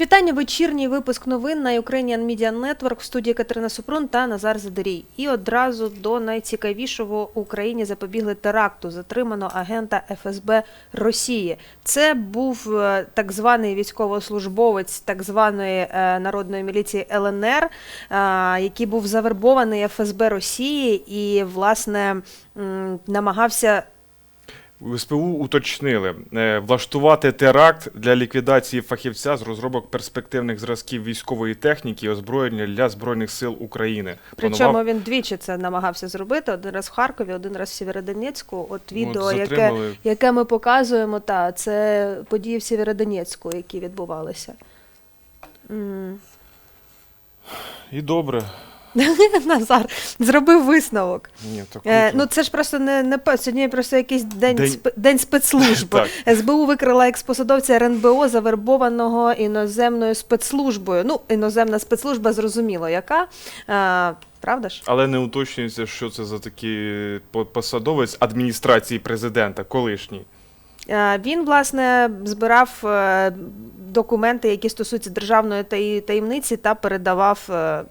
Вітання, вечірній випуск новин на Ukrainian Media Network в студії Катерина Супрун та Назар Задорій. І одразу до найцікавішого в Україні запобігли теракту. Затримано агента ФСБ Росії. Це був е, так званий військовослужбовець так званої е, народної міліції ЛНР, е, який був завербований ФСБ Росії і, власне, намагався СПУ уточнили е, влаштувати теракт для ліквідації фахівця з розробок перспективних зразків військової техніки і озброєння для збройних сил України. Причому Планував- він двічі це намагався зробити: один раз в Харкові, один раз в Сєвєродонецьку. От відео, яке, яке ми показуємо, та це події в Сєвєродонецьку, які відбувалися. М. і добре. Назар зробив висновок. Ні, так Е, ну це ж просто не, не сьогодні просто якийсь день, День- спе- день спецслужби. Так. СБУ викрила експосадовця РНБО, завербованого іноземною спецслужбою. Ну, іноземна спецслужба зрозуміло, яка. Е, правда ж? Але не уточнюється, що це за такий посадовець адміністрації президента, колишній. Е, Він, власне, збирав е, документи, які стосуються державної таємниці, та передавав е,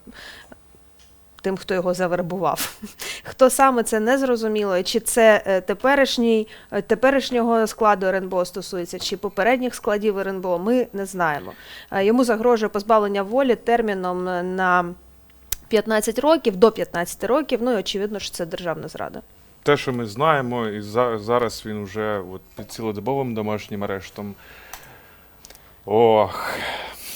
тим, хто його завербував. Хто саме це не зрозуміло, чи це е, теперішній, е, теперішнього складу РНБО стосується, чи попередніх складів РНБО, ми не знаємо. Е, Йому загрожує позбавлення волі терміном на 15 років, до 15 років, ну і очевидно, що це державна зрада. Те, що ми знаємо, і за- зараз він вже от, під цілодобовим домашнім арештом. Ох,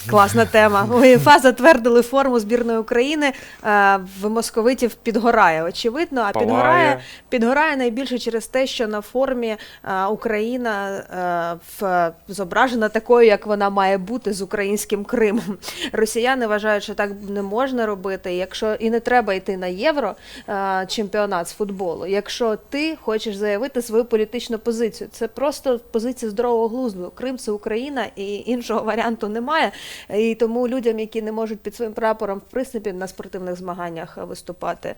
Класна тема. УЄФА затвердили форму збірної України. е, В московитів підгорає, очевидно. А Палає. підгорає, підгорає найбільше через те, що на формі е, Україна е, в, зображена такою, як вона має бути з українським Кримом. Росіяни вважають, що так не можна робити. Якщо і не треба йти на євро е, чемпіонат з футболу. Якщо ти хочеш заявити свою політичну позицію, це просто позиція здорового глузду. Крим це Україна, і іншого варіанту немає. І тому людям, які не можуть під своїм прапором в принципі на спортивних змаганнях виступати.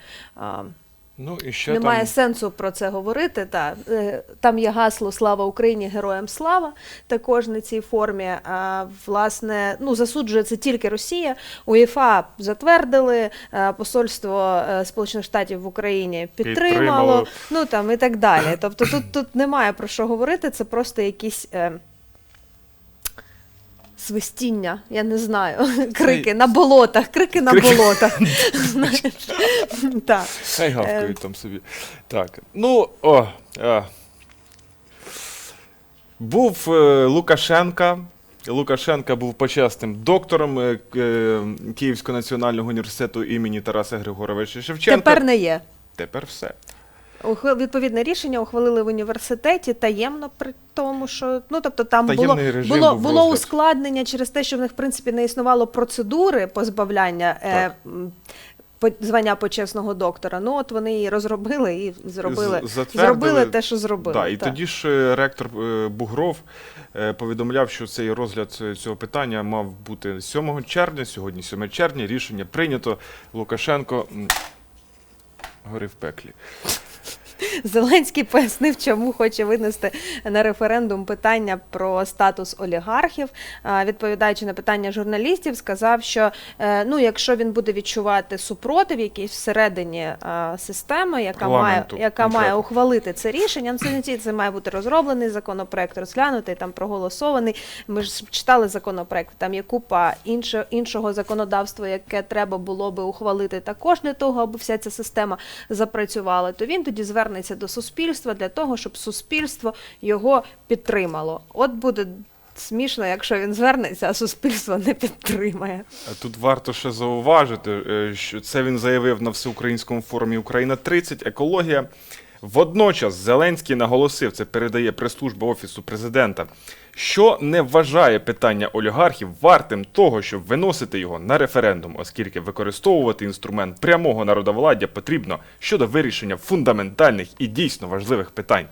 ну і ще Немає там. сенсу про це говорити. Та. Е, Там є гасло Слава Україні, героям слава також на цій формі. А, власне, ну, засуджує це тільки Росія. УЄФА затвердили, е, посольство е, Сполучених Штатів в Україні підтримало, Підтримало. ну там і так далі. Тобто тут, тут немає про що говорити, це просто якісь. Е, Свистіння, я не знаю, крики на болотах, крики на болотах. Так. Хай гавкають там собі. Так. Ну, о. Був е, Лукашенка. Лукашенка був почесним доктором е, е, Київського національного університету імені Тараса Григоровича Шевченка. Тепер не є. Тепер все. Відповідне рішення ухвалили в університеті таємно при тому, що ну тобто там було, було, було ускладнення через те, що в них в принципі не існувало процедури позбавляння е, Так. по- звання почесного доктора. Ну от вони її розробили і зробили, затвердили. зробили те, що зробили. Да, і так. тоді ж е, ректор е, Бугров повідомляв, що цей розгляд цього питання мав бути 7 червня, сьогодні 7 червня, рішення прийнято. Лукашенко гори в пеклі. Зеленський пояснив, чому хоче винести на референдум питання про статус олігархів. Відповідаючи на питання журналістів, сказав, що е, ну, якщо він буде відчувати супротив якийсь всередині системи, яка має, яка має ухвалити це рішення, ну, це це має бути розроблений законопроект, розглянутий, там проголосований. Ми ж читали законопроект, там є купа інше, іншого законодавства, яке треба було би ухвалити також для того, аби вся ця система запрацювала, то він тоді звернеться до суспільства для того, щоб суспільство його підтримало. От буде смішно, якщо він звернеться, а суспільство не підтримає. Тут варто ще зауважити, е, що це він заявив на всеукраїнському форумі Україна 30 екологія. Водночас Зеленський наголосив, це передає прес-служба Офісу президента, що не вважає питання олігархів вартим того, щоб виносити його на референдум, оскільки використовувати інструмент прямого народовладдя потрібно щодо вирішення фундаментальних і дійсно важливих питань.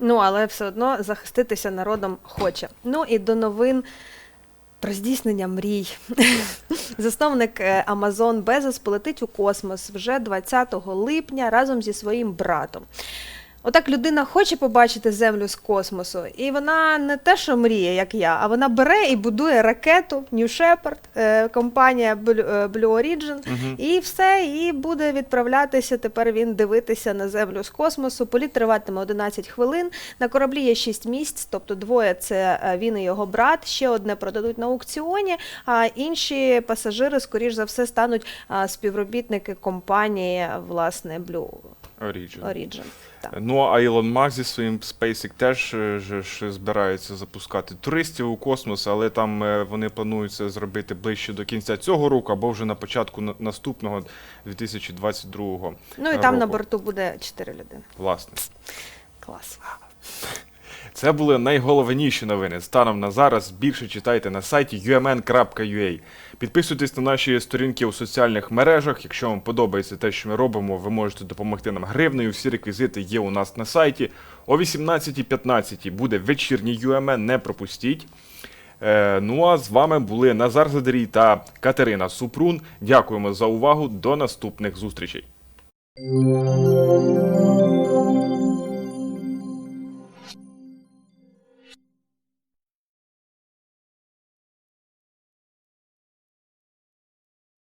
Ну, але все одно захиститися народом хоче. Ну і до новин про здійснення мрій. Засновник е, Amazon Безос полетить у космос вже 20 липня разом зі своїм братом. Отак людина хоче побачити землю з космосу, і вона не те, що мріє, як я, а вона бере і будує ракету New Shepard, е, компанія Blue е, Origin, і все, і буде відправлятися. Тепер він дивитися на землю з космосу. Політ триватиме 11 хвилин. На кораблі є 6 місць, тобто двоє це е, він і його брат. Ще одне продадуть на аукціоні. А інші пасажири, скоріш за все, стануть співробітники компанії власне Blue Origin. Origin. Так. Ну а Ілон Мак зі своїм SpaceX теж же ж збирається запускати туристів у космос, але там е, вони планують це зробити ближче до кінця цього року або вже на початку на- наступного 2022 Ну і там на борту буде 4 людини. Власне. Клас. Це були найголовніші новини. Станом на зараз більше читайте на сайті umn.ua. Підписуйтесь на наші сторінки у соціальних мережах. Якщо вам подобається те, що ми робимо, ви можете допомогти нам гривнею. Всі реквізити є у нас на сайті. О 18.15 буде вечірній UMN, не пропустіть. Е, ну а з вами були Назар Задарій та Катерина Супрун. Дякуємо за увагу. До наступних зустрічей.